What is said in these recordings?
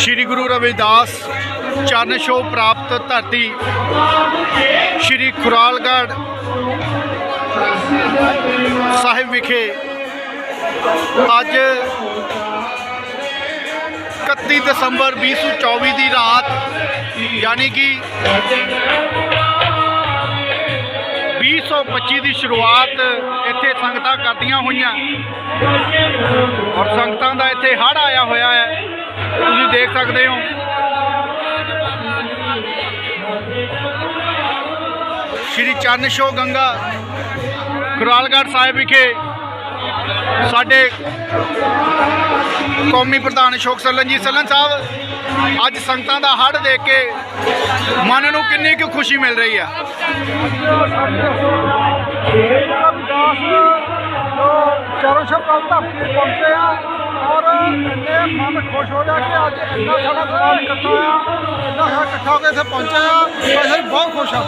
ਸ੍ਰੀ ਗੁਰੂ ਰਵਿਦਾਸ ਚਰਨ ਛੋਹ ਪ੍ਰਾਪਤ ਧਰਤੀ, ਸ੍ਰੀ ਖੁਰਾਲਗੜ੍ਹ ਸਾਹਿਬ ਵਿਖੇ ਅੱਜ 31 ਦਸੰਬਰ 2024 ਦੀ ਰਾਤ, ਯਾਨੀ ਕਿ 2025 ਦੀ ਸ਼ੁਰੂਆਤ ਇੱਥੇ ਸੰਗਤਾਂ ਕਰਦੀਆਂ ਹੋਈਆਂ ਔਰ ਸੰਗਤਾਂ ਦਾ ਇੱਥੇ ਹੜ੍ਹ ਆਇਆ ਹੋਇਆ ਹੈ। ਤੁਸੀਂ ਦੇਖ ਸਕਦੇ ਹੋ। ਸ਼੍ਰੀ ਚਰਨ ਛੋਹ ਗੰਗਾ ਖੁਰਾਲਗੜ੍ਹ ਸਾਹਿਬ ਵਿਖੇ ਸਾਡੇ ਕੌਮੀ ਪ੍ਰਧਾਨ ਅਸ਼ੋਕ ਸੱਲਨ ਜੀ। ਸੱਲਨ ਸਾਹਿਬ, ਅੱਜ ਸੰਗਤਾਂ ਦਾ ਹੜ੍ਹ ਦੇਖ ਕੇ ਮਨ ਨੂੰ ਕਿੰਨੀ ਕੁ ਖੁਸ਼ੀ ਮਿਲ ਰਹੀ ਹੈ ਚਰਨ ਛੋਹ ਪ੍ਰਾਪਤ ਪਹੁੰਚੇ ਆ ਔਰ ਇੰਨੇ ਮਨ ਖੁਸ਼ ਹੋ ਰਿਹਾ ਕਿ ਅੱਜ ਇੰਨਾ ਸਾਡਾ ਸਮਾਜ ਇਕੱਠਾ ਹੋਇਆ, ਇੰਨਾ ਸਾਡਾ ਇਕੱਠਾ ਹੋ ਕੇ ਇੱਥੇ ਪਹੁੰਚਿਆ ਆ ਅਸੀਂ ਬਹੁਤ ਖੁਸ਼ ਹਾਂ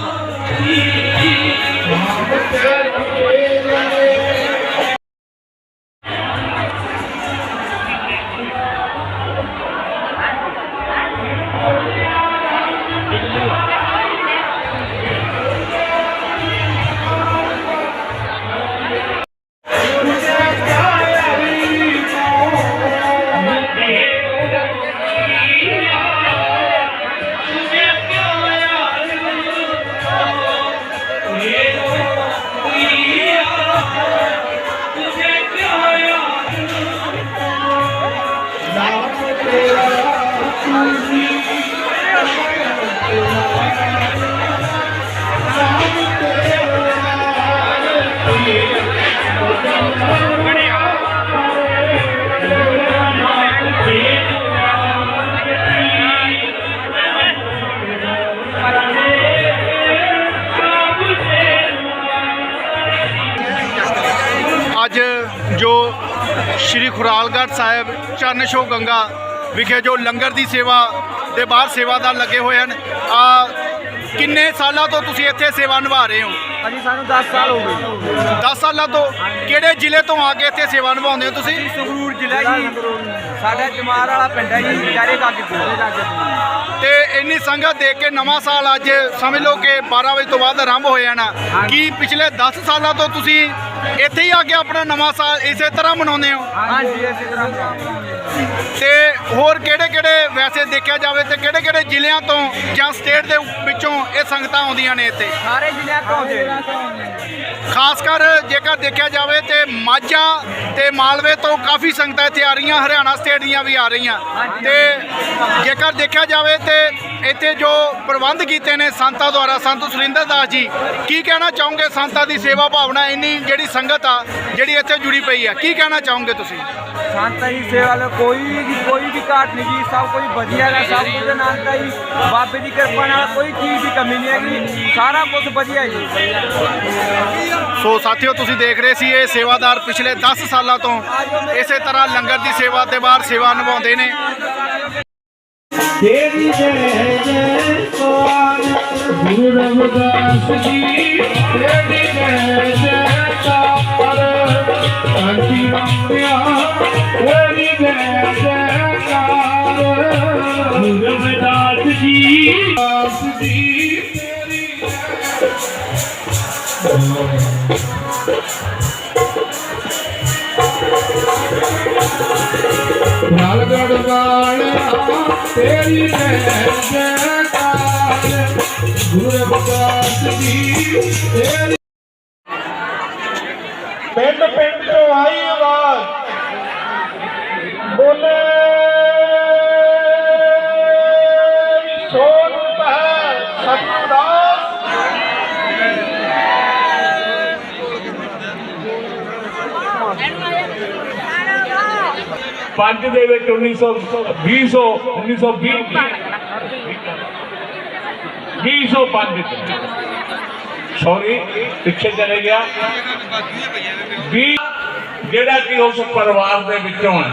ਸ਼੍ਰੀ ਖੁਰਾਲਗੜ੍ਹ ਸਾਹਿਬ ਚਰਨ ਛੋਹ ਗੰਗਾ ਵਿਖੇ ਜੋ ਲੰਗਰ ਦੀ ਸੇਵਾ ਦੇ ਬਾਹਰ ਸੇਵਾਦਾਰ ਲੱਗੇ ਹੋਏ ਹਨ ਆ ਕਿੰਨੇ ਸਾਲਾਂ ਤੋਂ ਤੁਸੀਂ ਇੱਥੇ ਸੇਵਾ ਨਿਭਾ ਰਹੇ ਹੋ? ਅਜੀ ਸਾਨੂੰ 10 ਸਾਲ ਹੋ ਗਏ। 10 ਸਾਲਾਂ ਤੋਂ ਕਿਹੜੇ ਜ਼ਿਲ੍ਹੇ ਤੋਂ ਆ ਕੇ ਇੱਥੇ ਸੇਵਾ ਨਿਭਾਉਂਦੇ ਹੋ ਤੁਸੀਂ? ਸੰਗਰੂਰ ਜ਼ਿਲ੍ਹਾ ਜੀ। ਸਾਡਾ ਜਮਾਰ ਵਾਲਾ ਪਿੰਡ ਹੈ ਜੀ ਚਾਰੇ ਕਾਗੇ ਤੇ ਇੰਨੀ ਸੰਗਤ ਦੇਖ ਕੇ ਨਵਾਂ ਸਾਲ ਅੱਜ ਸਮਝ ਲਓ ਕਿ 12 ਵਜੇ ਤੋਂ ਬਾਅਦ ਆਰੰਭ ਹੋ ਜਾਣਾ ਕੀ ਪਿਛਲੇ 10 ਸਾਲਾਂ ਤੋਂ ਤੁਸੀਂ ਇੱਥੇ ਹੀ ਆ ਕੇ ਆਪਣਾ ਨਵਾਂ ਸਾਲ ਇਸੇ ਤਰ੍ਹਾਂ ਮਨਾਉਂਦੇ ਹੋ? ਹਾਂਜੀ ਇਸੇ ਤਰ੍ਹਾਂ ਤੇ ਹੋਰ ਕਿਹੜੇ ਕਿਹੜੇ ਵੈਸੇ ਦੇਖਿਆ ਜਾਵੇ ਤੇ ਕਿਹੜੇ ਕਿਹੜੇ ਜ਼ਿਲ੍ਹਿਆਂ ਤੋਂ ਜਾਂ ਸਟੇਟ ਦੇ ਵਿੱਚੋਂ ਇਹ ਸੰਗਤਾਂ ਆਉਂਦੀਆਂ ਨੇ ਇੱਥੇ? ਸਾਰੇ ਜ਼ਿਲ੍ਹਿਆਂ ਤੋਂ ਖਾਸ ਕਰ ਜੇਕਰ ਦੇਖਿਆ ਜਾਵੇ ਤੇ ਮਾਝਾ ਤੇ ਮਾਲਵੇ ਤੋਂ ਕਾਫੀ ਸੰਗਤਾਂ ਇੱਥੇ ਆ ਰਹੀਆਂ ਹਰਿਆਣਾ ਸਟੇਟ ਦੀਆਂ ਵੀ ਆ ਰਹੀਆਂ। ਤੇ ਜੇਕਰ ਦੇਖਿਆ ਜਾਵੇ ਤੇ ਇੱਥੇ ਜੋ ਪ੍ਰਬੰਧ ਕੀਤੇ ਨੇ ਸੰਤਾਂ ਦੁਆਰਾ ਸੰਤ ਸੁਰਿੰਦਰ ਦਾਸ ਜੀ ਕੀ ਕਹਿਣਾ ਚਾਹੋਗੇ ਸੰਤਾਂ ਦੀ ਸੇਵਾ ਭਾਵਨਾ ਇੰਨੀ ਜਿਹੜੀ ਸੰਗਤ ਆ ਜਿਹੜੀ ਇੱਥੇ ਜੁੜੀ ਪਈ ਆ? ਕੀ ਕਹਿਣਾ ਚਾਹੋਗੇ ਤੁਸੀਂ? ਸੰਤਾਂ ਦੀ ਸੇਵਾ ਲਈ ਕੋਈ ਵੀ ਕੋਈ ਵੀ ਘਾਟ ਨਹੀਂ ਜੀ ਸਭ ਕੁਝ ਵਧੀਆ ਹੈ ਸਭ ਕੁਝ ਆਨੰਦ ਹੈ ਜੀ ਬਾਬੇ ਦੀ ਕਿਰਪਾ ਨਾਲ ਕੋਈ ਚੀਜ਼ ਦੀ ਕਮੀ ਨਹੀਂ ਹੈਗੀ ਸਾਰਾ ਕੁਝ ਵਧੀਆ ਜੀ। ਸੋ ਸਾਥੀਓ ਤੁਸੀਂ ਦੇਖ ਰਹੇ ਸੀ ਇਹ ਸੇਵਾਦਾਰ ਪਿਛਲੇ 10 ਸਾਲਾਂ ਤੋਂ ਇਸੇ ਤਰ੍ਹਾਂ ਲੰਗਰ ਦੀ ਸੇਵਾ ਤੇ ਬਾਹਰ ਸੇਵਾ ਨਿਭਾਉਂਦੇ ਨੇ। ਤੇਰੀ ਜੈ ਜੈਕਾਰ ਗੁਰੂ ਰਵਿਦਾਸ ਜੀ ਤੇਰੀ ਜੈ ਜੈਕਾਰ ਕਾਂਤੀ ਮੰਗਿਆ ਤੇਰੀ ਜੈ ਜੈਕਾਰ ਗੁਰੂ ਜੀ ਦਾਸ ਜੀ ਤੇਰੀ ਲਾਲਗੜ ਵਾਲਿਆ ਤੇਰੀ ਜੈ ਜੈਕਾਰ ਗੁਰੂ ਜੀ, ਤੇਰੀ ਪੰਜ ਦੇ ਵਿੱਚ 1920 1920 2005 ਸੌਰੀ ਪਿੱਛੇ ਚਲੇ ਗਿਆ। 20 ਜਿਹੜਾ ਕਿ ਉਸ ਪਰਿਵਾਰ ਦੇ ਵਿੱਚੋਂ ਹੈ।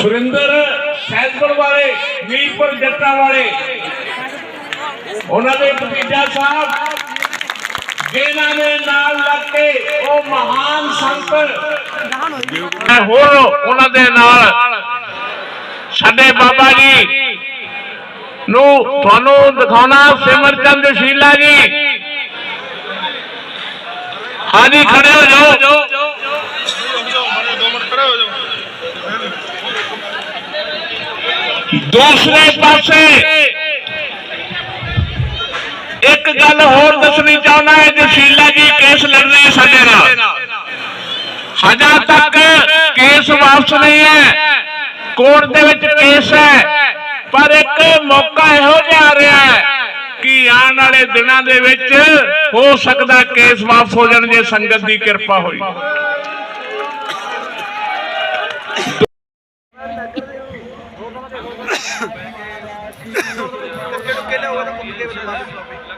ਸੁਰਿੰਦਰ ਸੈਦਪੁਰ ਵਾਲੇ ਵੀਰਪੁਰ ਜੱਟਾ ਵਾਲੇ। ਉਹਨਾਂ ਦੇ ਭਤੀਜਾ ਸਾਹਿਬ ਜਿਨ੍ਹਾਂ ਦੇ ਨਾਲ ਲੱਗ ਕੇ ਉਹ ਮਹਾਨ ਸੰਤ ਹੋਰ ਉਹਨਾਂ ਦੇ ਨਾਲ ਸਾਡੇ ਬਾਬਾ ਜੀ ਨੂੰ ਤੁਹਾਨੂੰ ਦਿਖਾਉਣਾ ਸਿਮਰਚੰਦ ਸ਼ੀਲਾ ਜੀ। ਹਾਂਜੀ, ਖੜੇ ਹੋ ਜਾਓ। ਦੂਸਰੇ ਪਾਸੇ ਇੱਕ ਗੱਲ ਹੋਰ ਦੱਸਣੀ ਚਾਹੁੰਦਾ ਹੈ ਕਿ ਸ਼ੀਲਾ ਜੀ ਕੇਸ ਲੜ ਰਹੇ ਸਾਡੇ ਨਾਲ। ਹਜਾ ਤੱਕ ਕੇਸ ਵਾਪਸ ਨਹੀਂ ਹੈ। ਕੋਰਟ ਦੇ ਵਿੱਚ ਕੇਸ ਹੈ। ਪਰ ਇੱਕ ਮੌਕਾ ਇਹੋ ਜਿਹਾ ਆ ਰਿਹਾ ਹੈ ਕਿ ਆਉਣ ਵਾਲੇ ਦਿਨਾਂ ਦੇ ਵਿੱਚ ਹੋ ਸਕਦਾ ਕੇਸ ਵਾਪਸ ਹੋ ਜਾਣ ਜੇ ਸੰਗਤ ਦੀ ਕਿਰਪਾ ਹੋਈ।